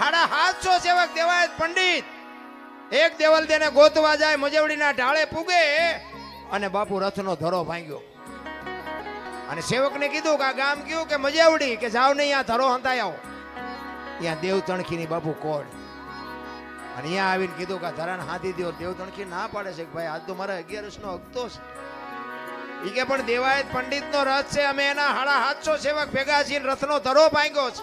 હાડા હાથસો સેવક દેવાય પંડિત. એક દેવલ તેને ગોતવા જાય, મજવડીના ઢાળે પૂગે, અને બાપુ રથનો ધરો ભાંગ્યો. અને સેવકને કીધું કે આ ગામ કયું? કે મજેવડી, કે જાવ નહીં અહીંયા ધરો હંતાઈ આવો. ત્યાં દેવ તણખીની બાપુ કોડ અને અહીંયા આવીને કીધું કે આ ધરાને હાથી દો દેવ તણખી ના પાડે છે ભાઈ, આજ તો મારા અગિયારસ નો હકતો છે. એ કે પણ દેવાયત પંડિત નો રથ છે, અમે એના હાડા હાથસો સેવક ભેગા છીએ રથનો ધરો ભાંગ્યો છે.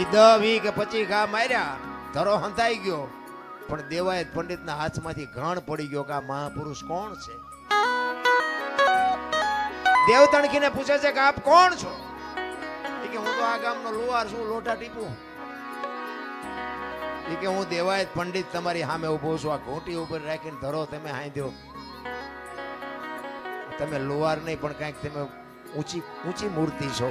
ઈ દ વી કે પચી ઘા માર્યા, ધરો હંતાઈ ગયો. પણ દેવાયત પંડિતના હાથમાંથી ઘાણ પડી ગયો કે આ મહાપુરુષ કોણ છે? દેવ તણખીને પૂછે છે કે આપ કોણ છો? કે હું તો આ ગામનો લુવાર છું લોટા ટીપું. ઈ કે હું દેવાયત પંડિત તમારી સામે ઊભો છું, આ ઘોટી ઉપર રાખીને ધરો તમે હાંધ્યો. તમે લુવાર નહીં, પણ કાંઈક તમે ઊંચી ઊંચી મૂર્તિ છો.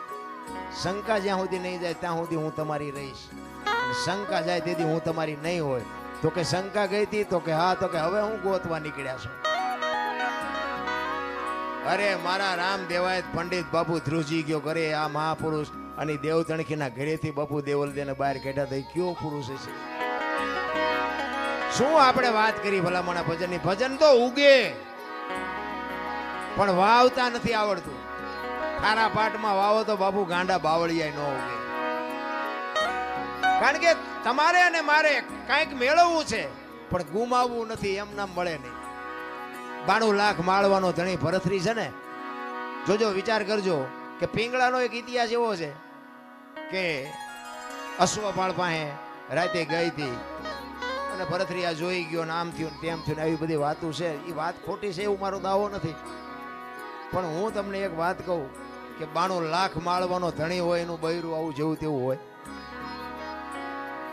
શંકા જ્યાં સુધી નહીં જાય, ત્યાં સુધી હું તમારી રહીશ. શંકા જાય તેથી હું તમારી નહીં હોય. તો કે શંકા ગઈ હતી, તો કે હા, તો કે હવે હું ગોતવા નીકળ્યા છું. અરે, મારા રામ દેવાય પંડિત બાપુ ધ્રુજી ગયો કરે આ મહાપુરુષ અને દેવ તણખીના ઘરેથી બાપુ દેવલ દેને બહાર કાઢ્યા થઈ કયો પુરુષ છે શું આપણે વાત કરી ભલામણા ભજનની? ભજન તો ઉગે, પણ વાવતા નથી આવડતું. ખારા પાટમાં વાવો તો બાપુ ગાંડા બાવળિયા ન ઉગે. કારણ કે તમારે અને મારે કાંઈક મેળવવું છે, પણ ગુમાવવું નથી, એમ નામ મળે નહીં. બાણું લાખ માળવાનો ધણી ભરથરી છે ને, જોજો, વિચાર કરજો કે પિંગળાનો એક ઇતિહાસ એવો છે કે અશ્વપાળ પાસે રાતે ગઈ હતી અને ભરથરી આ જોઈ ગયો ને આમ થયું તેમ થયું આવી બધી વાતો છે. એ વાત ખોટી છે, એવું મારો દાવો નથી. પણ હું તમને એક વાત કહું. કે બાણું લાખ માળવાનો ધણી હોય એનું બૈરું આવું જેવું તેવું હોય.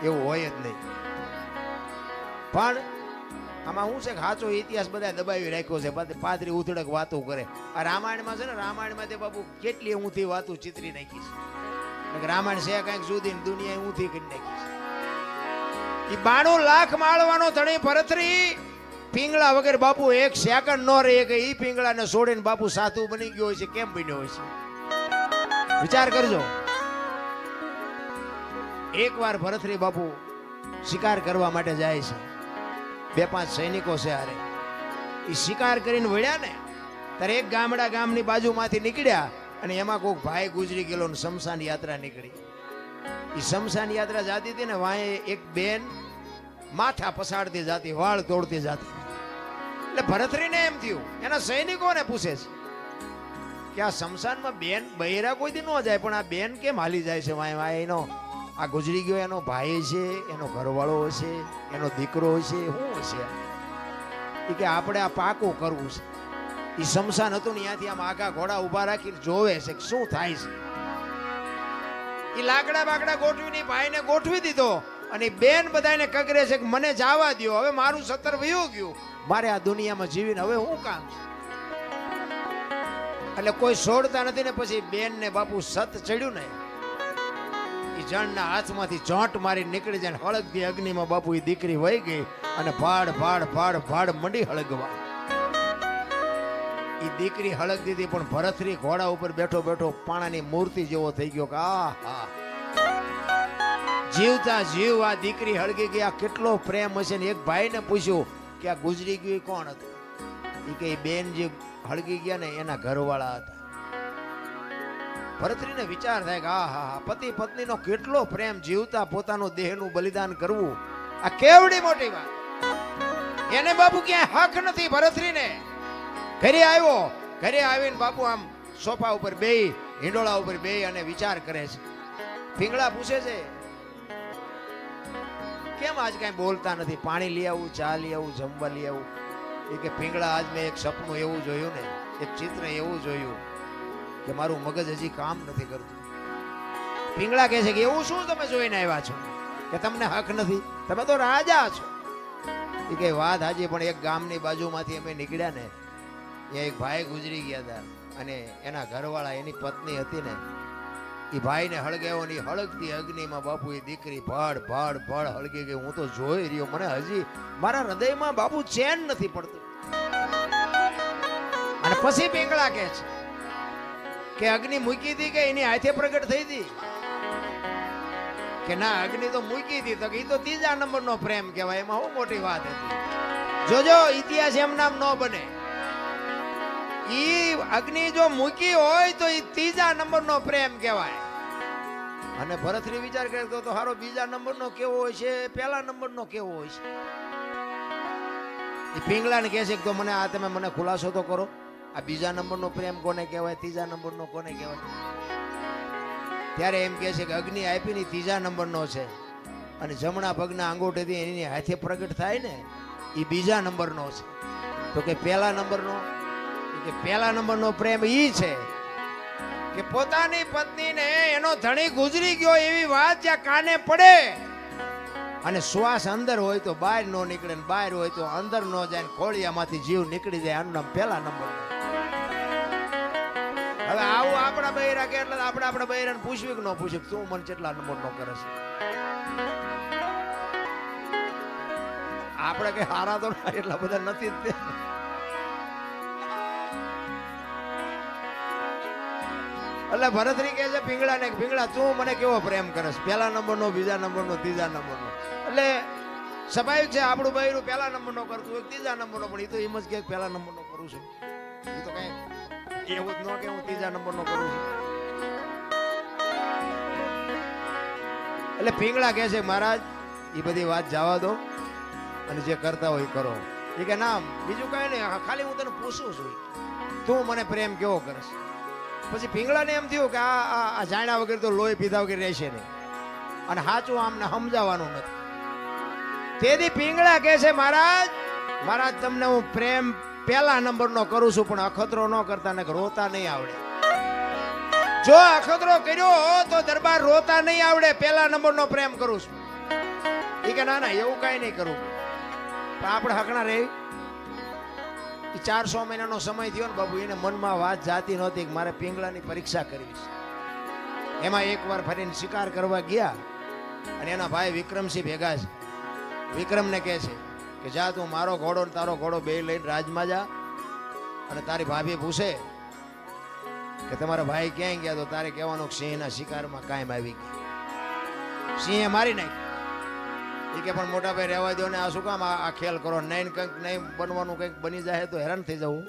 એવું હોય જ નહીં. પણ આમાં શું છે કે સાચો ઇતિહાસ બધા દબાવી રાખ્યો છે. પાદરી ઉધડક વાતો કરે. આ રામાયણમાં છે ને, રામાયણમાં તે બાપુ કેટલી ઊંધી વાતો ચિતરી નાખી છે. રામાયણ છે કાંઈક સુધી દુનિયા ઊંધી કરી નાખી છે. એ બાણું લાખ માળવાનો ધણી ભરતરી પિંગળા વગર બાપુ એક સેકન્ડ નો રહે કે એ પિંગળાને છોડીને બાપુ સાધુ બની ગયો હોય છે. કેમ બન્યો હોય છે? વિચાર કરજો. એકવાર ભરતરી બાપુ શિકાર કરવા માટે જાય છે. બે પાંચ સૈનિકો છે હારે. એ શિકાર કરીને વળ્યા ને, ત્યારે એક ગામડા ગામની બાજુમાંથી નીકળ્યા અને એમાં કોઈક ભાઈ ગુજરી ગયેલો શમશાન યાત્રા નીકળી. એ શમશાન યાત્રા જાતી હતી ને વાંહે એક બેન માથા પસાડતી જાતી, વાળ તોડતી જાતી. એટલે ભરતરીને એમ થયું, એના સૈનિકોને પૂછે છે કે આ શમશાનમાં બેન બૈરા કોઈ દી ન જાય, પણ આ બેન કેમ હાલી જાય છે? વાય વાય, એનો આ ગુજરી ગયો, એનો ભાઈ છે, એનો ઘરવાળો હશે, એનો દીકરો હશે શું હશે? કે આપણે આ પાકું કરવું છે. એ શમશાન હતું ને ત્યાંથી આમ આગા ઘોડા ઊભા રાખીને જોવે છે કે શું થાય છે. એ લાકડા બાકડા ગોઠવીને ભાઈને ગોઠવી દીધો. અને બેન બધાને કગરે છે કે મને જવા દ્યો, હવે મારું સત્તર વયું ગયું. મારે આ દુનિયામાં જીવીને હવે શું કામ છે? એટલે કોઈ છોડતા નથી ને પછી બેન ને બાપુ સત ચડ્યું ને એ જણના હાથમાંથી ચોંટ મારી નીકળી જાય હળગતી અગ્નિમાં બાપુ એ દીકરી વહી ગઈ અને ભાડ ભાડ ભાડ ભાડ મંડી હળગવા. એ દીકરી હળગ દીધી પણ ભરતરી ઘોડા ઉપર બેઠો બેઠો પાણાની મૂર્તિ જેવો થઈ ગયો કે આ હા જીવતા જીવ આ દીકરી હળગી ગઈ, આ કેટલો પ્રેમ હશે ને? એક ભાઈને પૂછ્યું કે આ ગુજરી ગયું કોણ હતું? એ કે બેન જે હળગી ગયા ને એના ઘરવાળા હતા. ભરતરીને વિચાર થાય કે આ પતિ પત્નીનો કેટલો પ્રેમ જીવતા પોતાનું દેહનું બલિદાન કરવું. આ કેવડી મોટી વાત. એને બાપુ ક્યાંય હક નથી ભરતરીને. ઘરે આવ્યો, ઘરે આવીને બાપુ આમ સોફા ઉપર બે હિંડોળા ઉપર બે અને વિચાર કરે છે. પીંગળા પૂછે છે, કેમ આજ કઈ બોલતા નથી? પાણી લઈ આવું, ચા લઈ આવું, જમવા લઈ આવું? એ કે પીંગળા આજ મેં એક સપનું એવું જોયું ને, એક ચિત્ર એવું જોયું કે મારું મગજ હજી કામ નથી કરતું. પીંગળા કહે છે કે એવું શું તમે જોઈને આવ્યા છો? કે તમને હક નથી. તમે તો રાજા છો. એ કે વાત હાજી, પણ એક ગામની બાજુમાંથી અમે નીકળ્યા ને, ત્યાં એક ભાઈ ગુજરી ગયા હતા અને એના ઘરવાળા એની પત્ની હતી ને એ ભાઈને હળગાવ્યો હળગતી અગ્નિમાં બાપુ એ દીકરી ભાડ ભાડ ભાડ હળગી ગઈ. હું તો જોઈ રહ્યો. મને હજી મારા હૃદયમાં બાપુ ચેન નથી પડતું. અને પછી પીંગળા કે છે કે અગ્નિ મૂકી હતી કે એની હાથે પ્રગટ થઈ હતી કે ના, અગ્નિ તો મૂકી હતી તો ઈ તો ત્રીજા નંબરનો પ્રેમ કહેવાય. એમાં શું મોટી વાત હતી. જોજો ઇતિહાસ એમ નામ ન બને. ઈ અગ્નિ જો મૂકી હોય તો ઈ ત્રીજા નંબરનો પ્રેમ કહેવાય. અને ભરતરી વિચાર કરે તો હારો બીજા નંબરનો કેવો હોય છે, પહેલા નંબરનો કેવો હોય છે? એ પિંગલાને કહે છે કે તો મને આ તમે મને ખુલાસો તો કરો. આ બીજા નંબરનો પ્રેમ કોને કહેવાય, ત્રીજા નંબરનો કોને કહેવાય? ત્યારે એમ કહે છે કે અગ્નિ આપીની ત્રીજા નંબરનો છે. અને જમણા પગના અંગૂઠેથી એની હાથે પ્રગટ થાય ને એ બીજા નંબરનો છે. તો કે પહેલા નંબરનો કે પહેલા નંબરનો પ્રેમ ઈ છે કે પોતાની પત્નીને એનો ધણી ગુજરી ગયો એવી વાત જ્યાં કાને પડે. અને શ્વાસ અંદર હોય તો બહાર નો નીકળે ને બહાર હોય તો અંદર નો જાય ને ખોળિયામાંથી જીવ નીકળી જાય આનું નામ પહેલા નંબર. હવે આવું આપણા બૈરા કે એટલે આપણે આપણા બૈરાને પૂછવી કે ન પૂછ્યું? તું મને કેટલા નંબર નો કરે છે? આપણે કઈ હારા તો એટલા બધા નથી જ એટલે ભરતરી કહે છે પીંગળા ને પીંગળા તું મને કેવો પ્રેમ કરસ? પહેલા નંબરનો, બીજા નંબરનો, ત્રીજા નંબરનો. એટલે સ્વાભાવિક છે, આપણું બૈરું પહેલા નંબરનો કરતું હોય, ત્રીજા નંબરનો, પણ એ તો એમ જ કે પહેલા નંબરનો કરું છું. એ તો કઈ એવું જ ન કે હું ત્રીજા નંબરનો કરું છું. એટલે પીંગળા કહે છે, મહારાજ એ બધી વાત જવા દો અને જે કરતા હોય એ કરો. એ કે, ના, બીજું કઈ નહીં ખાલી હું તને પૂછું છું. તું મને પ્રેમ કેવો કરશ પછી પીંગળાને એમ થયું કે આ આ- જાણ્યા વગર તો લોહી પીધા વગર રહેશે નહીં. અને સાચું આમને સમજાવવાનું નથી. તેથી પીંગળા કહે છે, મહારાજ મહારાજ, તમને હું પ્રેમ પહેલા નંબરનો કરું છું, પણ અખતરો ન કરતા ને રોતા નહીં આવડે. જો અખતરો કર્યો તો દરબાર રોતા નહીં આવડે, પહેલા નંબરનો પ્રેમ કરું છું. એ કે, ના ના, એવું કાંઈ નહીં કરું. પણ આપણે હકણા રહી? એ ચારસો મહિનાનો સમય થયો ને બાબુ, એને મનમાં વાત જાતી નહોતી કે મારે પિંગલાની પરીક્ષા કરવી છે. એમાં એકવાર ફરીને શિકાર કરવા ગયા અને એના ભાઈ વિક્રમસિંહ ભેગા છે. વિક્રમને કહે છે કે, જા તું મારો ઘોડો ને તારો ઘોડો બે લઈને રાજમાં જા અને તારી ભાભી પૂછે કે, તમારા ભાઈ ક્યાંય ગયા? તો તારે કહેવાનું સિંહના શિકારમાં કાયમ આવી ગયા. સિંહે મારી નાખી એ કે, પણ મોટા ભાઈ રહેવા દો ને, આ શું કામ આ ખેલ કરો? નહીં કંઈક નહીં બનવાનું કંઈક બની જાય તો હેરાન થઈ જવું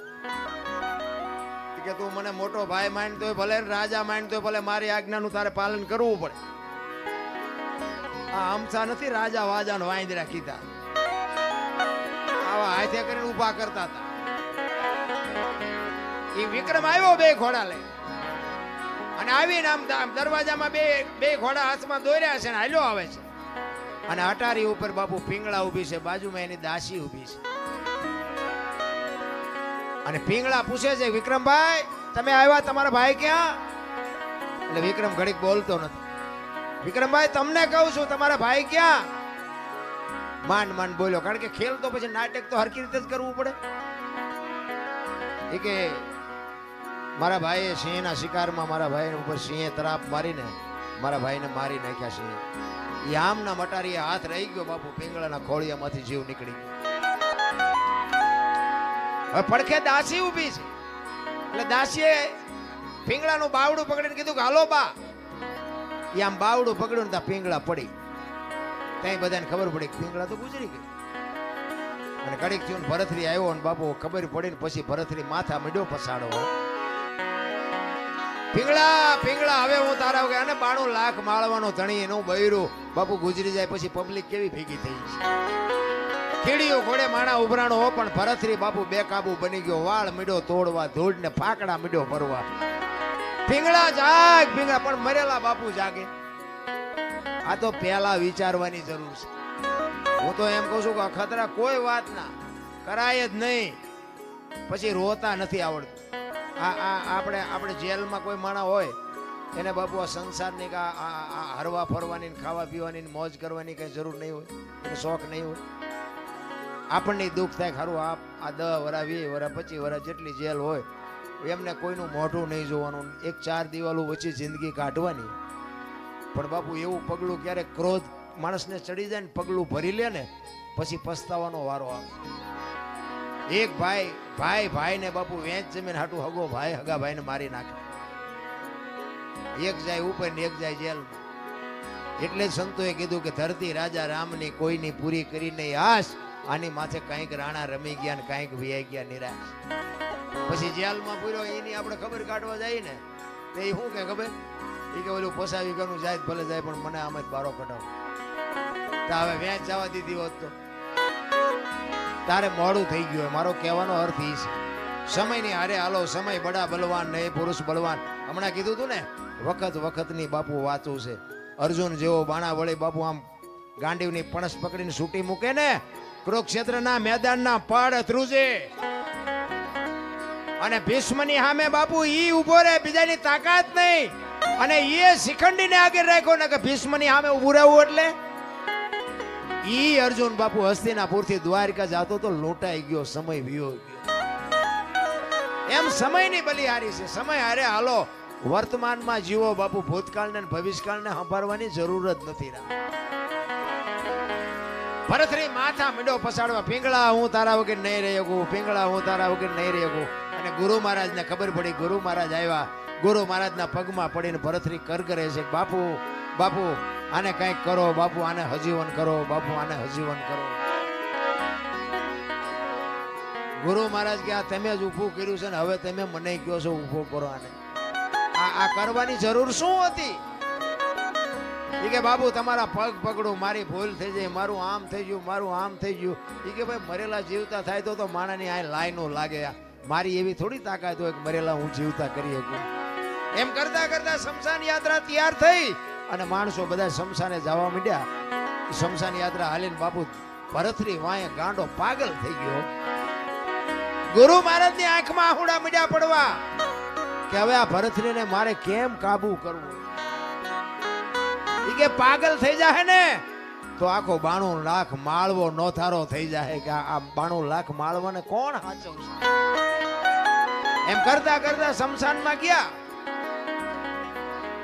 કે, તું મને મોટો ભાઈ માનતો હોય, ભલે રાજા માનતો હોય, ભલે મારી આજ્ઞાનું તારે પાલન કરવું પડે. આ હમસા નથી, રાજા વાજાનો વાંદરા કીધા. આવા હાથે કરીને ઊભા કરતા હતા. એ વિક્રમ આવ્યો બે ઘોડા લઈ. અને આવીને આમ દરવાજામાં બે બે ઘોડા હાથમાં દોર્યા છે ને, હાલ્યો આવે છે. અને અટારી ઉપર બાપુ પીંગળા ઊભી છે, બાજુમાં એની દાસી ઊભી છે. અને પીંગળા પૂછે છે, વિક્રમભાઈ, તમે આવ્યા? તમારા ભાઈ ક્યાં? એટલે વિક્રમ ઘડીક બોલતો નથી. વિક્રમભાઈ, તમને કહું છું, તમારા ભાઈ ક્યાં? માંડ માંડ બોલ્યો, કારણ કે ખેલ તો પછી નાટક તો હરકી રીતે જ કરવું પડે. એ કે, મારા ભાઈએ સિંહના શિકારમાં મારા ભાઈ ઉપર સિંહે તરાપ મારીને મારા ભાઈને મારી નાખ્યા છે. એ આમના મટારીએ હાથ રહી ગયો બાપુ, પિંગળાના ખોળિયામાંથી જીવ નીકળી ગયો. હવે પડખે દાસી ઊભી છે. એટલે દાસીએ પિંગળાનું બાવડું પકડીને કીધું કે, હાલો બા. એ આમ બાવડું પકડ્યું ને ત્યાં પિંગળા પડી. ત્યાં બધાને ખબર પડી કે પિંગળા તો ગુજરી ગઈ. અને કડીક થયું ભરતરી આવ્યો ને બાપુ, ખબર પડી ને પછી ભરતરી માથા મીડ્યો પસાડો પિંગળા પીંગળા હવે હું તારા વગર અને બાણું લાખ માળવાનો ધણી એનું બૈરું. બાપુ ગુજરી જાય પછી પબ્લિક કેવી ભેગી થઈ છે? કીડીઓ ઘોડે માણા ઉભરાણો હો, પણ ભરતરી બાપુ બેકાબુ બની ગયો. વાળ મીડો તોડવા ધૂળ ને ફાકડા મીડો ભરવા. પીંગળા જાગ પીંગળા પણ મરેલા બાપુ જાગે. આ તો પહેલા વિચારવાની જરૂર છે. હું તો એમ કહું છું કે અખતરા કોઈ વાત ના. કરાય જ નહીં. પછી રોતા નથી આવડતું. આ આ, આપણે આપણે જેલમાં કોઈ માણા હોય, એને બાપુ આ સંસારની આ- હરવા ફરવાની ખાવા પીવાની મોજ કરવાની કઈ જરૂર નહીં હોય, એને શોખ નહીં હોય. આપણને દુઃખ થાય ખરું આ આ દસ વરા, વીસ વરા, પચીસ વરા જેટલી જેલ હોય, એમને કોઈનું મોઢું નહીં જોવાનું, એક ચાર દિવાલો વચ્ચે જિંદગી કાઢવાની. પણ બાપુ એવું પગલું ક્યારેક ક્રોધ માણસને ચડી જાય ને પગલું ભરી લે ને, પછી પસ્તાવાનો વારો આવે. એક ભાઈ ભાઈ ભાઈ ને બાપુ વેચ જમીન હાટું હગો ભાઈ, હગા ભાઈને મારી નાખે. એક જાય ઉપર ને એક જાય જેલ. એટલે સંતોએ કીધું કે ધરતી રાજા રામની કોઈની પૂરી કરી નહીં. આશ આની માથે કંઈક રાણા રમી ગયા ને કંઈક વિયાઈ ગયા નિરાશ. પછી જેલમાં પૂર્યો, એની આપણે ખબર કાઢવા જાય ને, તો શું કે ખબર? એ કે ઓલું પોસાવી ગયું જાય ભલે જાય, પણ મને આમ જ બારો કઢાવ. હવે વેચ જવા દીધી હોત તો. તારે મોડું થઈ ગયું મારો કહેવાનો અર્થ એ છે. સમયની હારે હાલો, સમય બડા બલવાન ને પુરુષ બલવાન. હમણાં કીધું તું ને, વખત વખતની બાપુ વાતું છે. અર્જુન જેવો બાણા વળી બાપુ આમ ગાંડીવની પણસ પકડીને સૂટી મૂકે ને, કુરુક્ષેત્રના મેદાનના પડ ધ્રુજે. અને ભીષ્મની સામે બાપુ ઈ ઊભો રહે, બીજાની તાકાત નહીં. અને એ શિખંડીને આગળ રાખ્યો ને કે ભીષ્મની સામે ઉભું રહેવું એટલે ઈ અર્જુન બાપુ હસ્તિનાપુરથી દ્વારકા જાતો તો લોટાઈ ગયો, સમય વિયો ગયો. એમ સમયની બલિહારી છે. સમય હારે હાલો, વર્તમાનમાં જીવો બાપુ, ભૂતકાળને ભવિષ્યકાળને સંભાળવાની જરૂર જ નથી ભરતરી માથા મીંડો પસાડવા, પિંગળા, હું તારા વગર નહીં રહી શકું, પિંગળા, હું તારા વગર નહીં રહી શકું. અને ગુરુ મહારાજને ખબર પડી, ગુરુ મહારાજ આવ્યા. ગુરુ મહારાજના પગમાં પડીને ભરતરી કર કરે છે, બાપુ બાપુ, આને કંઈક કરો, બાપુ, આને હજીવન કરો, બાપુ, આને હજીવન કરો. ગુરુ મહારાજ કે, આ તમે જ ઊભું કર્યું છે ને, હવે તમે મને કહો છો ઊભો કરો આને. આ કરવાની જરૂર શું હતી? એ કે બાબુ તમારા પગ પકડું, મારી ભૂલ થઈ જાય, મારું આમ થઈ ગયું, મારું આમ થઈ ગયું. એ કે, ભાઈ, મરેલા જીવતા થાય તો તો માણાની આ લાઈનો લાગે મારી એવી થોડી તાકાત હોય કે મરેલા હું જીવતા કરી શકું. એમ કરતા કરતા શમશાન યાત્રા તૈયાર થઈ. અને માણસો બધા શમશાને જવા માંડ્યા. શમશાન યાત્રા હાલીને બાપુ ભરતરી વાય ગાંડો પાગલ થઈ ગયો. ગુરુ મહારાજની આંખમાં આહુડા મીડ્યા પડવા કે હવે આ ભરતરીને મારે કેમ કાબુ કરવું? એ કે પાગલ થઈ જાહે ને તો આખો બાણું લાખ માળવો નોથારો થઈ જાય કે આ બાણું લાખ માળવાને કોણ હાચવશે? એમ કરતા કરતા શમશાનમાં ગયા.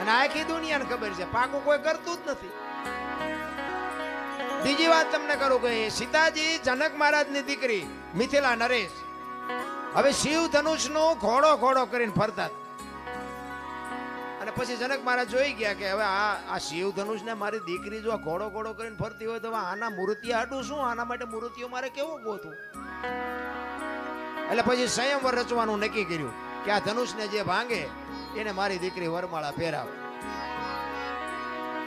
અને આખી દુનિયાને ખબર છે. પાકું કોઈ કરતું જ નથી. બીજી વાત તમને કરું કે સીતાજી જનક મહારાજની દીકરી મિથિલા નરેશ. હવે શિવ ધનુષનો ઘોડો ઘોડો કરીને ફરતા. અને પછી જનક મહારાજ જોઈ ગયા કે હવે આ આ શિવ ધનુષને મારી દીકરી જો ઘોડો ઘોડો કરીને ફરતી હોય તો આના મૂર્તિ હાટું શું? આના માટે મૂર્તિઓ મારે કેવું ગોતું? એટલે પછી સંયમ રચવાનું નક્કી કર્યું કે આ ધનુષને જે ભાંગે એને મારી દીકરી વરમાળા પહેરાવે.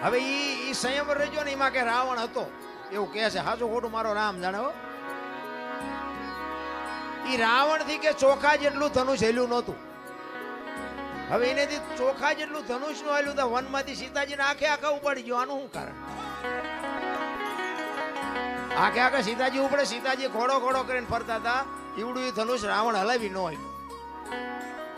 હવે ઈ ઈ સંયમ રજો ને એમાં કે રાવણ હતો. એવું કહે છે હાચું ખોટું મારો રામ જાણે ઈ રાવણથી કે ચોખા જેટલું ધનુષ હેલ્યું નહોતું. હવે એનેથી ચોખા જેટલું ધનુષનું હેલ્યું તો વનમાંથી સીતાજીને આખે આખા ઉપાડી ગયો. આનું શું કારણ? આખે આખા સીતાજી ઉપડે, સીતાજી ઘોડો ઘોડો કરીને ફરતા હતા. ઈવડું ઈ ધનુષ રાવણ હલાવી ન હોય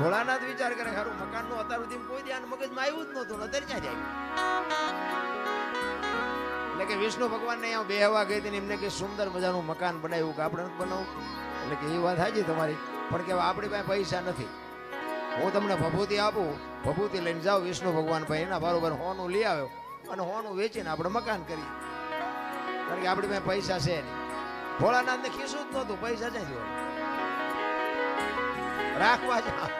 ભોળાનાથ વિચાર કરે ખરું મકાનનું અત્યાર સુધી કોઈ ધ્યાન મગજમાં આવ્યું જ નહોતું ને અત્યારે ક્યાં જાય? એટલે કે વિષ્ણુ ભગવાનને અહીંયા બેહવા ગઈ હતી ને એમને કે સુંદર મજાનું મકાન બનાવ્યું કે આપણે બનાવું એટલે કે એ વાત સાચી તમારી, પણ કે આપણી પાસે પૈસા નથી. હું તમને ભભૂતિ આપું, ભભૂતિ લઈને જાઉં વિષ્ણુ ભગવાન ભાઈ એના બરોબર હોનું લઈ આવ્યો અને હોનું વેચીને આપણે મકાન કરીએ. કારણ કે આપણી પાસે પૈસા છે નહીં. ભોળાનાથને ખીસું જ નહોતું, પૈસા છે રાખવા જા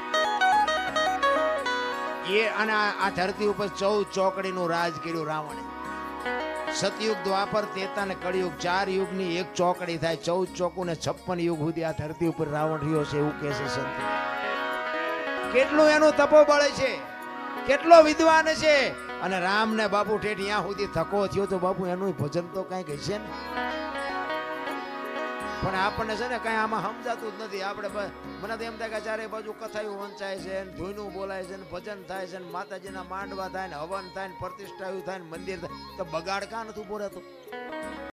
એ અને આ ધરતી ઉપર ચૌદ ચોકડીનું રાજ કર્યું રાવણે. સતયુગ દ્વાપર તેતા ને કળિયુગ ચાર યુગની એક ચોકડી થાય. ચૌદ ચોકું ને છપ્પન યુગ સુધી આ ધરતી ઉપર રાવણ રહ્યો છે એવું કહે છે સંત. કેટલું એનું તપોબળ છે? કેટલો વિદ્વાન છે? અને રામ ને બાપુ ઠેઠ ત્યાં સુધી થકો થયો તો બાપુ એનું ભજન તો કંઈક હશે ને? પણ આપણને છે ને કઈ આમાં સમજાતું જ નથી. આપણે મને તો એમ થાય કે ચારે બાજુ કથાયું વંચાય છે ને ધૂનું બોલાય છે ને ભજન થાય છે ને માતાજીના માંડવા થાય ને હવન થાય ને પ્રતિષ્ઠાયું થાય ને મંદિર થાય તો બગાડ કાં નથી રહેતો?